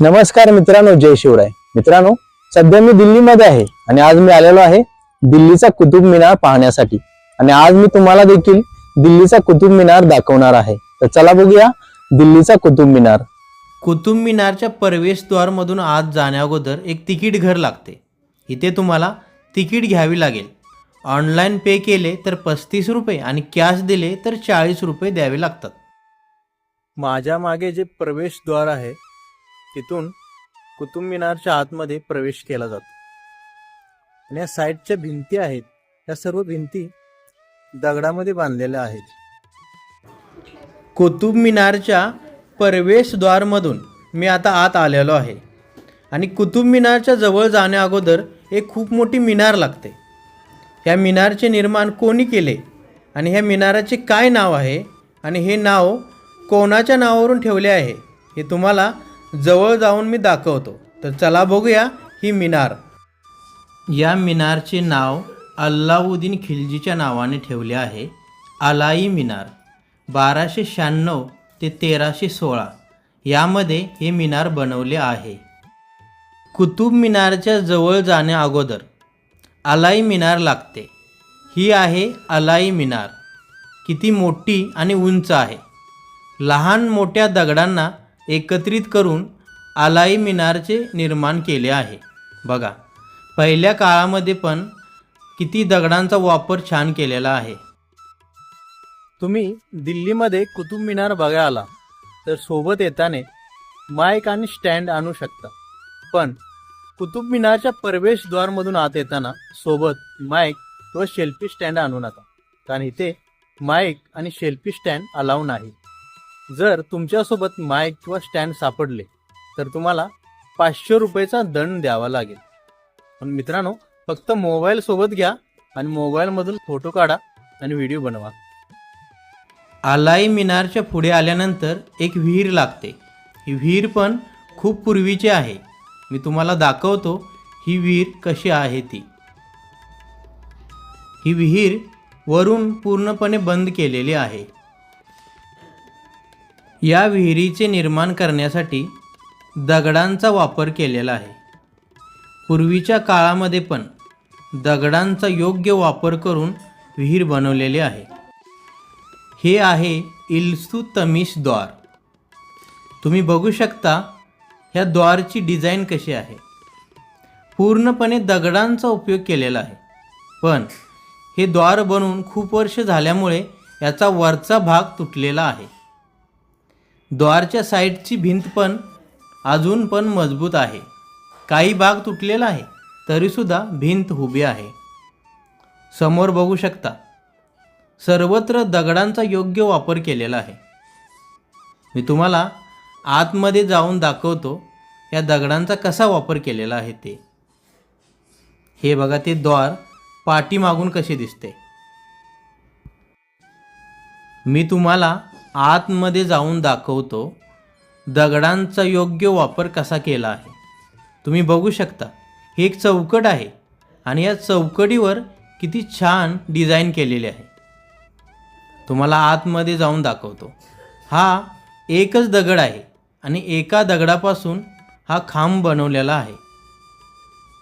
नमस्कार मित्रांनो जय शिवराय. मित्रांनो सध्या मी दिल्लीमध्ये आहे आणि आज मी आलेलो आहे दिल्लीचा कुतुब मिनार पाहण्यासाठी. आणि आज मी तुम्हाला देखील दिल्लीचा कुतुब मिनार दाखवणार आहे. तर चला बघूया दिल्लीचा कुतुब मिनार. कुतुब मिनारच्या प्रवेशद्वारमधून आत जाण्याअगोदर एक तिकीट घर लागते. इथे तुम्हाला तिकीट घ्यावी लागेल. ऑनलाईन पे केले तर पस्तीस रुपये आणि कॅश दिले तर चाळीस रुपये द्यावे लागतात. माझ्या मागे जे प्रवेशद्वार आहे तिथून कुतुब मिनारच्या आतमध्ये प्रवेश केला जातो. आणि या साईडच्या भिंती आहेत या सर्व भिंती दगडामध्ये बांधलेल्या आहेत. कुतुब मिनारच्या प्रवेशद्वारमधून मी आता आत आलेलो आहे. आणि कुतुब मिनारच्या जवळ जाण्याअगोदर एक खूप मोठी मिनार लागते. ह्या मिनारचे निर्माण कोणी केले? आणि ह्या मिनाराचे काय नाव आहे? आणि हे नाव कोणाच्या नावावरून ठेवले आहे? हे तुम्हाला जवळ जाऊन मी दाखवतो. तर चला बघूया ही मिनार. या मिनारचे नाव अल्लाउद्दीन खिलजीच्या नावाने ठेवले आहे. अलाई मिनार. बाराशे शहाण्णव ते तेराशे सोळा यामध्ये हे मिनार बनवले आहे. कुतुब मिनारच्या जवळ जाण्या अगोदर अलाई मिनार लागते. ही आहे अलाई मिनार. किती मोठी आणि उंच आहे. लहान मोठ्या दगडांना एकत्रित करून अलाई मिनारचे निर्माण केले आहे. बघा पहिल्या काळामध्ये पण किती दगडांचा वापर छान केलेला आहे. तुम्ही दिल्लीमध्ये कुतुब मिनार बघायला आला तर सोबत येताना माईक आणि स्टँड आणू शकता. पण कुतुब मिनारच्या प्रवेशद्वारमधून आत येताना सोबत माईक व शेल्फी स्टँड आणू नका कारण इथे माईक आणि शेल्फी स्टँड अलाव नाही. जर तुमच्यासोबत माईक किंवा स्टँड सापडले तर तुम्हाला पाचशे रुपयेचा दंड द्यावा लागेल. पण मित्रांनो फक्त मोबाईल सोबत घ्या आणि मोबाईलमधून फोटो काढा आणि व्हिडिओ बनवा. आलाई मिनारच्या पुढे आल्यानंतर एक विहीर लागते. ही विहीर पण खूप पूर्वीची आहे. मी तुम्हाला दाखवतो ही विहीर कशी आहे ती. ही विहीर वरून पूर्णपणे बंद केलेली आहे. या विहिरीचे निर्माण करण्यासाठी दगडांचा वापर केलेला आहे. पूर्वीच्या काळामध्ये पण दगडांचा योग्य वापर करून विहीर बनवलेली आहे. हे आहे इल्सू तमिश द्वार. तुम्ही बघू शकता ह्या द्वारची डिझाईन कशी आहे. पूर्णपणे दगडांचा उपयोग केलेला आहे. पण हे द्वार बनवून खूप वर्ष झाल्यामुळे याचा वरचा भाग तुटलेला आहे. द्वारच्या साईडची भिंत पण अजून पण मजबूत आहे. काही भाग तुटलेला आहे तरीसुद्धा भिंत उभी आहे. समोर बघू शकता सर्वत्र दगडांचा योग्य वापर केलेला आहे. मी तुम्हाला आतमध्ये जाऊन दाखवतो या दगडांचा कसा वापर केलेला आहे ते. हे बघा ते द्वार पाठीमागून कसे दिसते. मी तुम्हाला आतमध्ये जाऊन दाखवतो दगडांचा योग्य वापर कसा केला आहे. तुम्ही बघू शकता ही एक चौकट आहे आणि या चौकटीवर किती छान डिझाईन केलेले आहे. तुम्हाला आतमध्ये जाऊन दाखवतो. हा एकच दगड आहे आणि एका दगडापासून हा खांब बनवलेला आहे.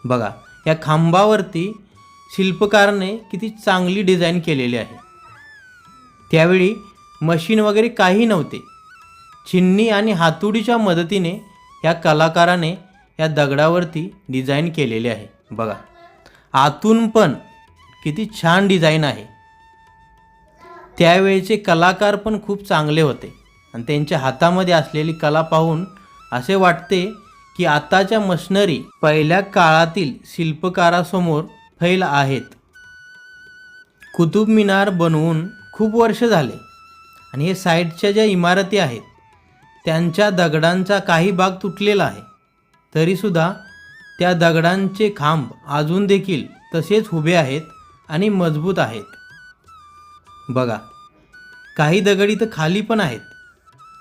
बघा या खांबावरती शिल्पकारने किती चांगली डिझाईन केलेली आहे. त्यावेळी मशीन वगैरे काही नव्हते. छिन्नी आणि हातुडीच्या मदतीने या कलाकाराने या दगडावरती डिझाईन केलेले आहे. बघा. आतून पण किती छान डिझाईन आहे. त्यावेळेचे कलाकार पण खूप चांगले होते. आणि त्यांच्या हातामध्ये असलेली कला पाहून असे वाटते की आताच्या मशनरी पहिल्या काळातील शिल्पकारासमोर फैल आहेत. कुतुब मिनार बनवून खूप वर्ष झाले. आणि हे साईडच्या ज्या इमारती आहेत त्यांच्या दगडांचा काही भाग तुटलेला आहे. तरीसुद्धा त्या दगडांचे खांब अजून देखील तसेच उभे आहेत आणि मजबूत आहेत. बघा काही दगड इथं खाली पण आहेत.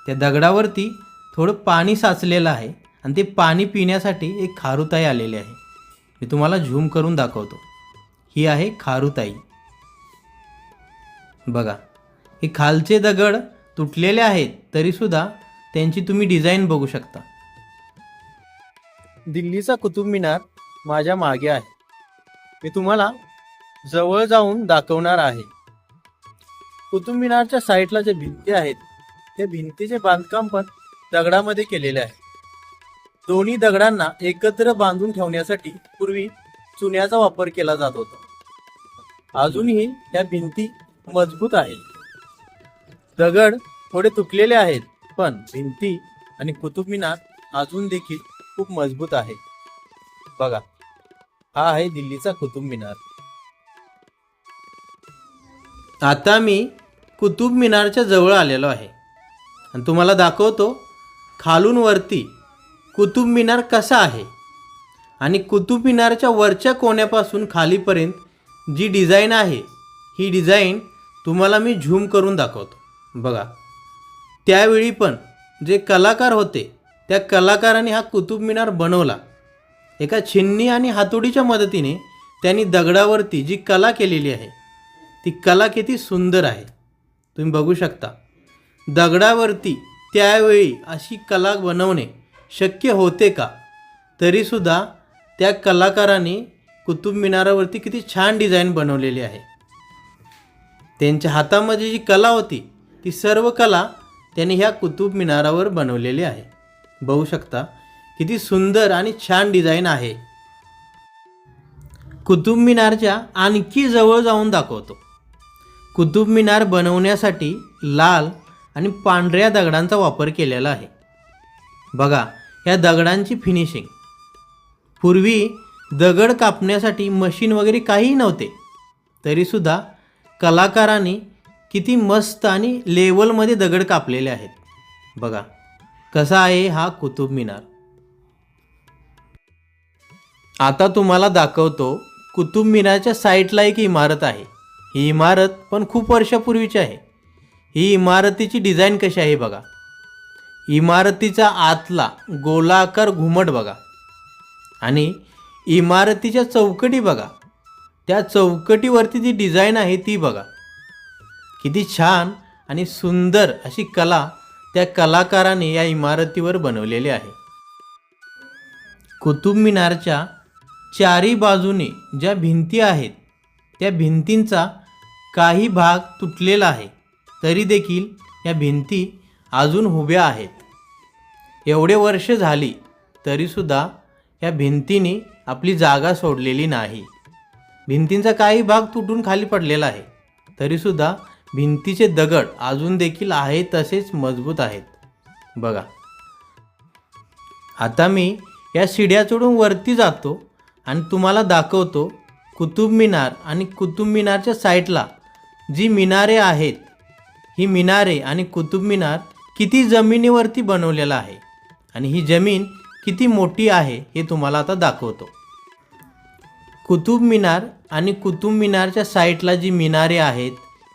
त्या दगडावरती थोडं पाणी साचलेलं आहे आणि ते पाणी पिण्यासाठी एक खारुताई आलेली आहे. मी तुम्हाला झूम करून दाखवतो. ही आहे खारुताई. बघा हे खालचे दगड तुटलेले आहेत तरीसुद्धा त्यांची तुम्ही डिझाईन बघू शकता. दिल्लीचा कुतुब मिनार माझ्या मागे आहे. मी तुम्हाला जवळ जाऊन दाखवणार आहे. कुतुब मिनारच्या साईडला जे भिंती आहेत त्या भिंतीचे बांधकाम पण दगडामध्ये केलेले आहे. दोन्ही दगडांना एकत्र बांधून ठेवण्यासाठी पूर्वी चुन्याचा वापर केला जात होता. अजूनही या भिंती मजबूत आहेत. दगड थोडे तुटलेले आहेत पण भिंती आणि कुतुब मिनार अजून देखील खूप मजबूत आहे. बघा हा आहे दिल्लीचा कुतुब मिनार. आता मी कुतुब मिनारच्या जवळ आलेलो आहे. आणि तुम्हाला दाखवतो खालून वरती कुतुब मिनार कसा आहे. आणि कुतुब मिनारच्या वरच्या कोण्यापासून खालीपर्यंत जी डिझाईन आहे ही डिझाईन तुम्हाला मी झूम करून दाखवतो. बघा. त्यावेळी पण जे कलाकार होते त्या कलाकाराने हा कुतुब मिनार बनवला. एका छिन्नी आणि हातोडीच्या मदतीने त्यांनी दगडावरती जी कला केलेली आहे ती कला किती सुंदर आहे. तुम्ही बघू शकता. दगडावरती त्यावेळी अशी कला बनवणे शक्य होते का? तरीसुद्धा त्या कलाकाराने कुतुब मिनारावरती किती छान डिझाईन बनवलेली आहे. त्यांच्या हातामध्ये जी कला होती ती सर्व कला त्यांनी ह्या कुतुब मिनारावर बनवलेली आहे. बघू शकता किती सुंदर आणि छान डिझाईन आहे. कुतुब मिनारच्या आणखी जवळ जाऊन दाखवतो. कुतुब मिनार बनवण्यासाठी लाल आणि पांढऱ्या दगडांचा वापर केलेला आहे. बघा या दगडांची फिनिशिंग पूर्वी दगड कापण्यासाठी मशीन वगैरे काहीही नव्हते. तरीसुद्धा कलाकारांनी किती मस्त आणि लेवलमध्ये दगड कापलेले आहेत. बघा कसा आहे हा कुतुब मिनार. आता तुम्हाला दाखवतो कुतुब मिनारच्या साईटला एक इमारत आहे. ही इमारत पण खूप वर्षापूर्वीची आहे. ही इमारतीची डिझाईन कशी आहे बघा. इमारतीचा आतला गोलाकार घुमट बघा. आणि इमारतीच्या चौकटी बघा. त्या चौकटीवरती जी डिझाईन आहे ती बघा. किती छान आणि सुंदर अशी कला त्या कलाकाराने या इमारतीवर बनवलेली आहे. कुतुब मिनारच्या चारी बाजूने ज्या भिंती आहेत त्या भिंतींचा काही भाग तुटलेला आहे. तरी देखील या भिंती अजून उभ्या आहेत. एवढे वर्ष झाली तरीसुद्धा या भिंतीने आपली जागा सोडलेली नाही. भिंतींचा काही भाग तुटून खाली पडलेला आहे. तरीसुद्धा भिंतीचे दगड अजून देखील आहे तसेच मजबूत आहेत. बघा. आता मी या शिड्या चढून वरती जातो आणि तुम्हाला दाखवतो कुतुब मिनार आणि कुतुब मिनारच्या साईडला जी मिनारे आहेत ही मिनारे आणि कुतुब मिनार किती जमिनीवरती बनवलेलं आहे आणि ही जमीन किती मोठी आहे हे तुम्हाला आता दाखवतो. कुतुब मिनार आणि कुतुब मिनारच्या साईडला जी मिनारे आहेत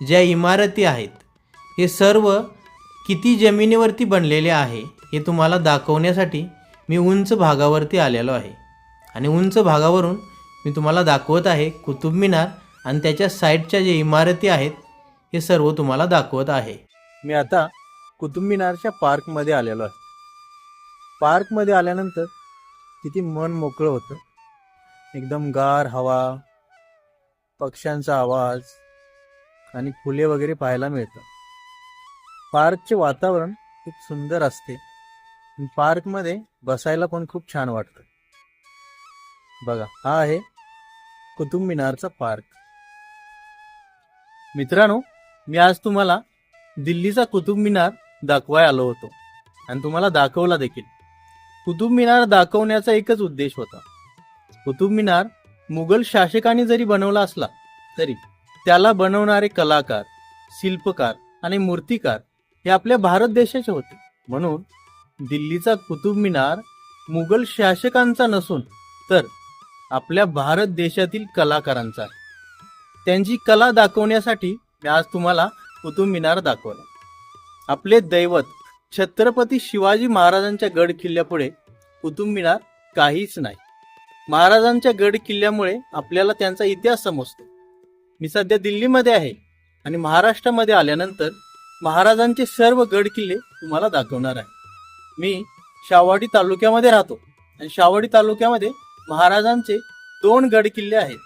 ज्या इमारती आहेत हे सर्व किती जमिनीवरती बनलेले आहे हे तुम्हाला दाखवण्यासाठी मी उंच भागावरती आलेलो आहे. आणि उंच भागावरून मी तुम्हाला दाखवत आहे कुतुब मिनार आणि त्याच्या साईडच्या जे इमारती आहेत हे सर्व तुम्हाला दाखवत आहे. मी आता कुतुब मिनारच्या पार्कमध्ये आलेलो आहे. पार्कमध्ये आल्यानंतर किती मन मोकळं होतं. एकदम गार हवा पक्ष्यांचा आवाज आणि फुले वगैरे पाहायला मिळतात पार्कचे वातावरण खूप सुंदर असते. पार्कमध्ये बसायला पण खूप छान वाटतं. बघा हा आहे कुतुब मिनारचा पार्क. मित्रांनो मी आज तुम्हाला दिल्लीचा कुतुब मिनार दाखवाय आलो होतो. आणि तुम्हाला दाखवला देखील. कुतुब मिनार दाखवण्याचा एकच उद्देश होता. कुतुब मिनार मुघल शासकांनी जरी बनवला असला तरी त्याला बनवणारे कलाकार शिल्पकार आणि मूर्तिकार हे आपल्या भारत देशाचे होते. म्हणून दिल्लीचा कुतुब मिनार मुघल शासकांचा नसून तर आपल्या भारत देशातील कलाकारांचा आहे. त्यांची कला दाखवण्यासाठी मी आज तुम्हाला कुतुब मिनार दाखवला. आपले दैवत छत्रपती शिवाजी महाराजांच्या गड किल्ल्यापुढे कुतुब मिनार काहीच नाही. महाराजांच्या गड किल्ल्यामुळे आपल्याला त्यांचा इतिहास समजतो. मी सध्या दिल्लीमध्ये आहे आणि महाराष्ट्रामध्ये आल्यानंतर महाराजांचे सर्व गड किल्ले तुम्हाला दाखवणार आहे. मी शावाडी तालुक्यामध्ये राहतो आणि शावडी तालुक्यामध्ये महाराजांचे दोन गड किल्ले आहेत.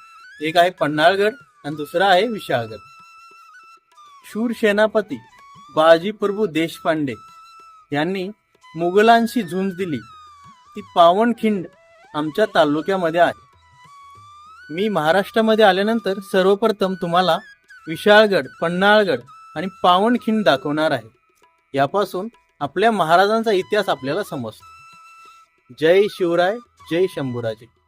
एक आहे पन्हाळगड आणि दुसरा आहे विशाळगड. शूर सेनापती बाजी प्रभू देशपांडे यांनी मुघलांशी झुंज दिली. ती पावनखिंड आमच्या तालुक्यामध्ये आहे. मी महाराष्ट्रामध्ये आल्यानंतर सर्वप्रथम तुम्हाला विशाळगड पन्हाळगड आणि पावनखिंड दाखवणार आहे. यापासून आपल्या महाराजांचा इतिहास आपल्याला समजतो. जय शिवराय जय शंभूराजे.